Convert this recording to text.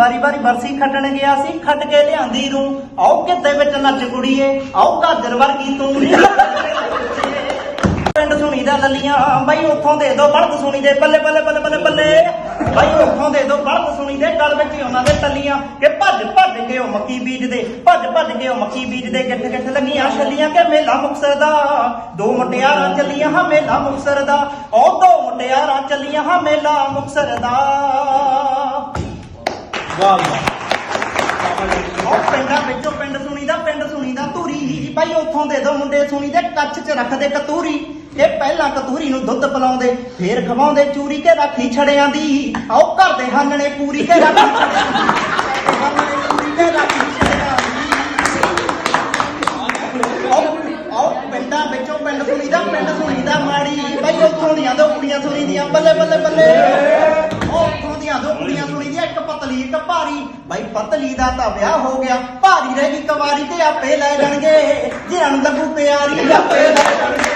ਵਾਰੀ ਵਾਰੀ ਬਰਸੀ ਖੱਟਣ ਗਿਆ ਸੀ, ਖੱਟ ਕੇ ਲਿਆਂਦੀ ਰੂ ਆਓ ਕਿੱਤੇ ਵਿੱਚ ਨੱਚ ਕੁੜੀਏ, ਆਓ ਗਾਜਰ ਵਰਗੀ ਤੂੰ। ਨੀ ਪਿੰਡ ਸੁਣੀ ਦਾ ਲੱਲੀਆਂ, ਬਾਈ ਉੱਥੋਂ ਦੇ ਦੋ ਬਲਦ ਸੁਣੀ ਦੇ, ਬੱਲੇ ਬੱਲੇ ਬੱਲੇ ਬੱਲੇ ਬੱਲੇ। ਬਾਈ ਉੱਥੋਂ ਦੇ ਦੋ ਬਲਦ ਸੁਣੀ ਦੇ, ਗਲ ਵਿੱਚ ਹੀ ਉਹਨਾਂ ਦੇ ਟੱਲੀਆਂ। ਕਿ ਭੱਜ ਭੱਜ ਕੇ ਉਹ ਮੱਕੀ ਬੀਜਦੇ, ਭੱਜ ਭੱਜ ਕੇ ਉਹ ਮੱਕੀ ਬੀਜਦੇ ਕਿੱਥੇ ਗਿੱਠ ਲੱਗੀਆਂ ਛੱਲੀਆਂ ਕਿ ਮੇਲਾ ਮੁਕਸਰ ਦਾ ਦੋ ਮੁਟਿਆਰਾਂ ਚੱਲੀਆਂ, ਹਾਂ ਮੇਲਾ ਮੁਕਸਰ ਦਾ ਉਹ ਦੋ ਮੁਟਿਆਰਾਂ ਚੱਲੀਆਂ, ਹਾਂ ਮੇਲਾ ਮੁਕਸਰ ਦਾ ਵਾਹ ਉਹ ਪਿੰਡਾਂ ਵਿੱਚੋਂ ਪਿੰਡ ਸੁਣੀਦਾ, ਪਿੰਡ ਸੁਣੀ ਦਾ ਧੂਰੀ ਬਾਈ ਉੱਥੋਂ ਦੇ ਦੋ ਮੁੰਡੇ ਸੁਣੀ ਕੱਚ 'ਚ ਰੱਖਦੇ ਕਤੂਰੀ। ਇਹ ਪਹਿਲਾਂ ਕਤੂਰੀ ਨੂੰ ਦੁੱਧ ਪਿਲਾਉਂਦੇ, ਫੇਰ ਖਵਾਉਂਦੇ ਚੂਰੀ ਕੇ ਰਾਖੀ ਛੜਿਆਂ ਦੀ। ਆਓ ਘਰ ਦੇ ਹਾਨਣੇ ਪੂਰੀ ਕੇ ਰਾਖੀ ਛੜਿਆਂ ਦੀ। ਹਾਨਣੇ ਪੂਰੀ ਕੇ ਰਾਖੀ ਛੜਿਆਂ ਦੀ ਆਓ ਆਓ ਪਿੰਡਾਂ ਵਿੱਚੋਂ ਪਿੰਡ ਸੁਣੀ ਪਿੰਡ ਸੁਣੀ ਦਾ ਮਾੜੀ। ਬਾਈ ਉੱਥੋਂ ਦੀਆਂ ਦੋ ਕੁੜੀਆਂ ਸੁਣੀ ਦੀਆਂ ਬੱਲੇ ਬੱਲੇ ਬੱਲੇ ਉਹ ਉੱਥੋਂ ਦੀਆਂ ਦੋ ਕੁੜੀਆਂ ਸੁਣੀ ਦੀਆਂ ਇੱਕ ਪਤਲੀ ਇੱਕ ਭਾਰੀ, ਬਾਈ ਪਤਲੀ ਦਾ ਤਾਂ ਵਿਆਹ ਹੋ ਗਿਆ। ਭਾਰੀ ਰਹਿ ਗਈ ਕਵਾਰੀ ਤੇ ਆਪੇ ਲੈ ਜਾਣਗੇ ਜਿਹਨਾਂ ਨੂੰ ਲੱਗੂ ਪਿਆਰੀ ਆਪੇ ਲੈ ਜਾਣਗੇ